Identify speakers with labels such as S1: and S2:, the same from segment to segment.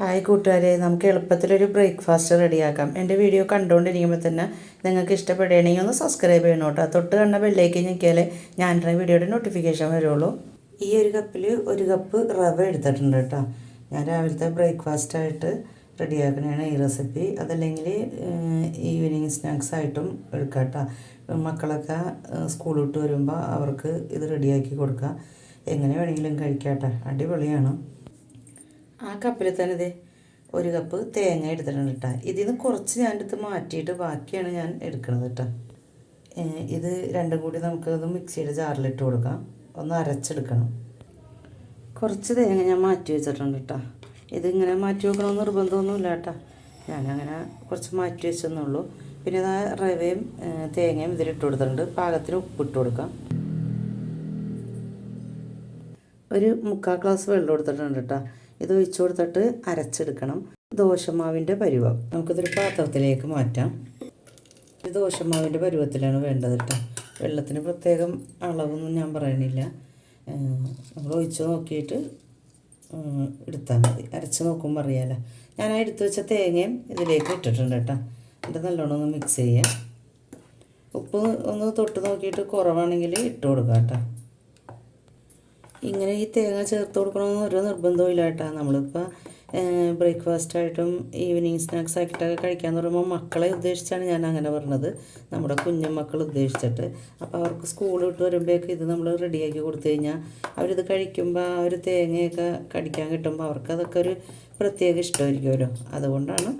S1: Hi കൂട്ടുകാരെ. നമുക്ക് എളുപ്പത്തിലൊരു breakfast റെഡിയാക്കാം. എന്റെ വീഡിയോ കണ്ടുകൊണ്ടിരിക്കുമ്പോൾ തന്നെ നിങ്ങൾക്ക് ഇഷ്ടപ്പെടുകയാണെങ്കിൽ ഒന്ന് സബ്സ്ക്രൈബ് ചെയ്യണം കേട്ടോ. തൊട്ട് കണ്ട ബെല്ലേക്ക് ഞെക്കിയാലേ ഞാൻ വീഡിയോയുടെ നോട്ടിഫിക്കേഷൻ വരുള്ളൂ. ഈ ഒരു കപ്പിൽ ഒരു കപ്പ് റവ എടുത്തിട്ടുണ്ട് കേട്ടോ. ഞാൻ രാവിലത്തെ ബ്രേക്ക്ഫാസ്റ്റായിട്ട് റെഡിയാക്കണതാണ് ഈ റെസിപ്പി അതല്ലെങ്കിൽ ഈവനിങ് സ്നാക്സ് ആയിട്ടും എടുക്കാം കേട്ടോ. മക്കളൊക്കെ സ്കൂൾ വിട്ട് വരുമ്പോൾ അവർക്ക് ഇത് റെഡിയാക്കി കൊടുക്കാം. എങ്ങനെ വേണമെങ്കിലും കഴിക്കാം കേട്ടോ. അടിപൊളിയാണ്. ആ കപ്പിൽ തന്നെ ഇതേ ഒരു കപ്പ് തേങ്ങ എടുത്തിട്ടുണ്ട് കേട്ടോ ഇതിൽ നിന്ന് കുറച്ച് ഞാൻ എടുത്ത് മാറ്റിയിട്ട് ബാക്കിയാണ് ഞാൻ എടുക്കുന്നത് കേട്ടോ ഇത് രണ്ടും കൂടി നമുക്കത് മിക്സിയുടെ ജാറിലിട്ട് കൊടുക്കാം. ഒന്ന് അരച്ചെടുക്കണം. കുറച്ച് തേങ്ങ ഞാൻ മാറ്റി വെച്ചിട്ടുണ്ട് കേട്ടോ ഇതിങ്ങനെ മാറ്റി വെക്കണമെന്ന് നിർബന്ധമൊന്നുമില്ല കേട്ടോ ഞാനങ്ങനെ കുറച്ച് മാറ്റി വെച്ചെന്നുള്ളൂ പിന്നെ ഇതാ റവയും തേങ്ങയും ഇതിലിട്ട് കൊടുത്തിട്ടുണ്ട്. പാകത്തിന് ഉപ്പിട്ട് കൊടുക്കാം. ഒരു മുക്കാൽ ഗ്ലാസ് വെള്ളം എടുത്തിട്ടുണ്ട് കേട്ടോ ഇത് ഒഴിച്ചു കൊടുത്തിട്ട് അരച്ചെടുക്കണം. ദോശമാവിന്റെ പരുവം. നമുക്കിതൊരു പാത്രത്തിലേക്ക് മാറ്റാം. ഇത് ദോശമാവിന്റെ പരുവത്തിലാണ് വേണ്ടത് കേട്ടോ. വെള്ളത്തിന് പ്രത്യേകം അളവൊന്നും ഞാൻ പറയണില്ല. നമ്മൾ ഒഴിച്ച് നോക്കിയിട്ട് എടുത്താൽ മതി. അരച്ച് നോക്കുമ്പോൾ അറിയാമല്ലോ ഞാൻ ആ എടുത്ത് വെച്ച തേങ്ങയും ഇതിലേക്ക് ഇട്ടിട്ടുണ്ട് കേട്ടോ. എന്നിട്ട് നല്ലോണം ഒന്ന് മിക്സ് ചെയ്യാം. ഉപ്പ് ഒന്ന് തൊട്ട് നോക്കിയിട്ട് കുറവാണെങ്കിൽ ഇട്ട് കൊടുക്കാം കേട്ടോ. ഇങ്ങനെ ഈ തേങ്ങ ചേർത്ത് കൊടുക്കണമെന്ന് ഒരു നിർബന്ധവും ഇല്ല കേട്ടോ. നമ്മളിപ്പോൾ ബ്രേക്ക്ഫാസ്റ്റായിട്ടും ഈവനിങ് സ്നാക്സ് ആക്കിയിട്ടൊക്കെ കഴിക്കാൻ തുടങ്ങുമ്പോൾ മക്കളെ ഉദ്ദേശിച്ചാണ് ഞാൻ അങ്ങനെ പറഞ്ഞത്. നമ്മുടെ കുഞ്ഞുമക്കൾ ഉദ്ദേശിച്ചിട്ട്. അപ്പോൾ അവർക്ക് സ്കൂൾ വിട്ട് വരുമ്പോഴേക്ക് ഇത് നമ്മൾ റെഡിയാക്കി കൊടുത്തു കഴിഞ്ഞാൽ അവരിത് കഴിക്കുമ്പോൾ ആ ഒരു തേങ്ങയൊക്കെ കടിക്കാൻ കിട്ടുമ്പോൾ അവർക്ക് അതൊക്കെ ഒരു പ്രത്യേക ഇഷ്ടമായിരിക്കുമല്ലോ. അതുകൊണ്ടാണ്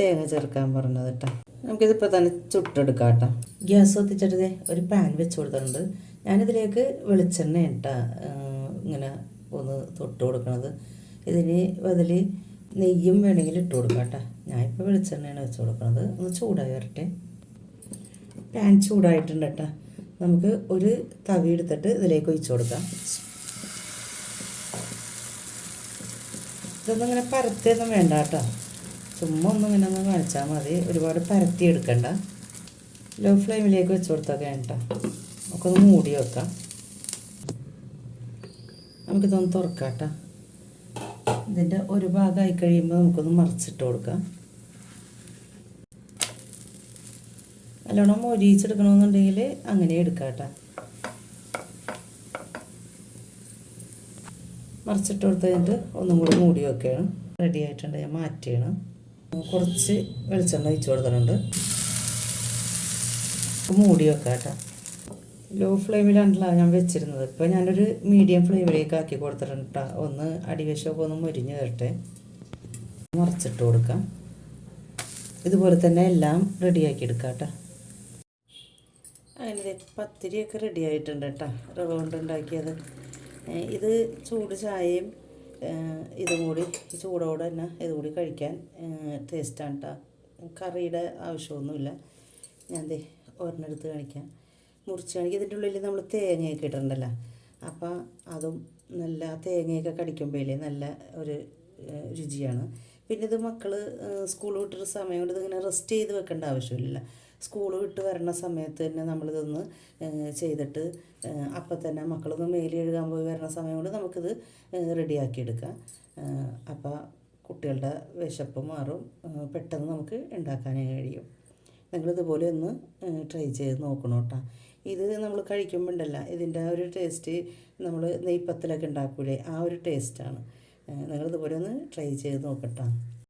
S1: തേങ്ങ ചേർക്കാൻ പറഞ്ഞത് കേട്ടോ. നമുക്കിതിപ്പോൾ തന്നെ ചുട്ടെടുക്കാം കേട്ടോ. ഗ്യാസ് കത്തിച്ചിട്ട് ഒരു പാൻ വെച്ച് കൊടുത്തിട്ടുണ്ട്. ഞാനിതിലേക്ക് വെളിച്ചെണ്ണ ഇട്ടാ ഇങ്ങനെ ഒന്ന് തൊട്ട് കൊടുക്കണത്. ഇതിന് അതിൽ നെയ്യും വേണമെങ്കിൽ ഇട്ട് കൊടുക്കാം കേട്ടോ. ഞാനിപ്പോൾ വെളിച്ചെണ്ണയാണ് വെച്ച് കൊടുക്കുന്നത് ഒന്ന് ചൂടായി വരട്ടെ. പാൻ ചൂടായിട്ടുണ്ട് കേട്ടോ. നമുക്ക് ഒരു തവി എടുത്തിട്ട് ഇതിലേക്ക് ഒഴിച്ചു കൊടുക്കാം. ഇതൊന്നും ഇങ്ങനെ പരത്തിയൊന്നും വേണ്ട കേട്ടോ. ചുമ്മാ ഒന്നും ഇങ്ങനെ ഒന്ന് കാണിച്ചാൽ മതി. ഒരുപാട് പരത്തി എടുക്കണ്ട. ലോ ഫ്ലെയിമിലേക്ക് വെച്ച് കൊടുത്താൽ കേട്ടോ. നമുക്കൊന്ന് മൂടി വെക്കാം. നമുക്കിതൊന്ന് തുറക്കാം കേട്ടോ ഇതിന്റെ ഒരു ഭാഗമായി കഴിയുമ്പോൾ നമുക്കൊന്ന് മറിച്ചിട്ട് കൊടുക്കാം. നല്ലോണം മൊരിയിച്ചെടുക്കണമെന്നുണ്ടെങ്കിൽ അങ്ങനെ എടുക്കാം കേട്ടോ മറിച്ചിട്ട് കൊടുത്തതിന്റെ ഒന്നും കൂടി മൂടി വെക്കുകയാണ് റെഡി ആയിട്ടുണ്ട് ഞാൻ മാറ്റിയാണ്. കുറച്ച് വെളിച്ചെണ്ണ ഒഴിച്ച് കൊടുക്കുന്നുണ്ട് മൂടി വെക്കാം കേട്ടോ ലോ ഫ്ലെയിമിലാണല്ലോ ഞാൻ വെച്ചിരുന്നത്. ഇപ്പോൾ ഞാനൊരു മീഡിയം ഫ്ലെയിമിലേക്ക് ആക്കി കൊടുത്തിട്ടുണ്ട് കേട്ടോ ഒന്ന് അടിവശമൊക്കെ ഒന്ന് മുരിഞ്ഞ് തരട്ടെ മറച്ചിട്ട് കൊടുക്കാം. ഇതുപോലെ തന്നെ എല്ലാം റെഡിയാക്കി എടുക്കാം കേട്ടോ അങ്ങനെ പത്തിരിയൊക്കെ റെഡി ആയിട്ടുണ്ട് കേട്ടോ റവ കൊണ്ടുണ്ടാക്കിയത്. ഇത് ചൂട് ചായയും ഇതും കൂടി ചൂടോടെ തന്നെ ഇതും കൂടി കഴിക്കാൻ ടേസ്റ്റാണ് കേട്ടോ കറിയുടെ ആവശ്യമൊന്നുമില്ല. ഞാൻ ദേ ഒരെണ്ണെടുത്ത് കാണിക്കാം. മുറിച്ചാണെങ്കിൽ ഇതിന്റെ ഉള്ളിൽ നമ്മൾ തേങ്ങയൊക്കെ ഇട്ടിട്ടുണ്ടല്ലോ. അപ്പോൾ അതും നല്ല തേങ്ങയൊക്കെ കടിക്കുമ്പോഴേ നല്ല ഒരു രുചിയാണ്. പിന്നെ ഇത് മക്കൾ സ്കൂൾ വിട്ടൊരു സമയം കൊണ്ട് ഇതിങ്ങനെ റെസ്റ്റ് ചെയ്ത് വെക്കേണ്ട ആവശ്യമില്ല സ്കൂൾ വിട്ട് വരണ സമയത്ത് തന്നെ നമ്മളിതൊന്ന് ചെയ്തിട്ട് അപ്പം തന്നെ മക്കളൊന്ന് മേലി എഴുതാൻ പോയി വരണ സമയം കൊണ്ട് നമുക്കിത് റെഡിയാക്കി എടുക്കാം. അപ്പോൾ കുട്ടികളുടെ വിശപ്പ് മാറും പെട്ടെന്ന് നമുക്ക് ഉണ്ടാക്കാനേ കഴിയും. നിങ്ങളിതുപോലെ ഒന്ന് ട്രൈ ചെയ്ത് നോക്കണോട്ടാ ഇത് നമ്മൾ കഴിക്കുമ്പോൾ ഉണ്ടല്ല ആ ഒരു ടേസ്റ്റ് നമ്മൾ നെയ്പ്പത്തിലൊക്കെ ഉണ്ടാക്കൂലേ ആ ഒരു ടേസ്റ്റാണ് നിങ്ങളിതുപോലെ ഒന്ന് ട്രൈ ചെയ്ത് നോക്കട്ടോ.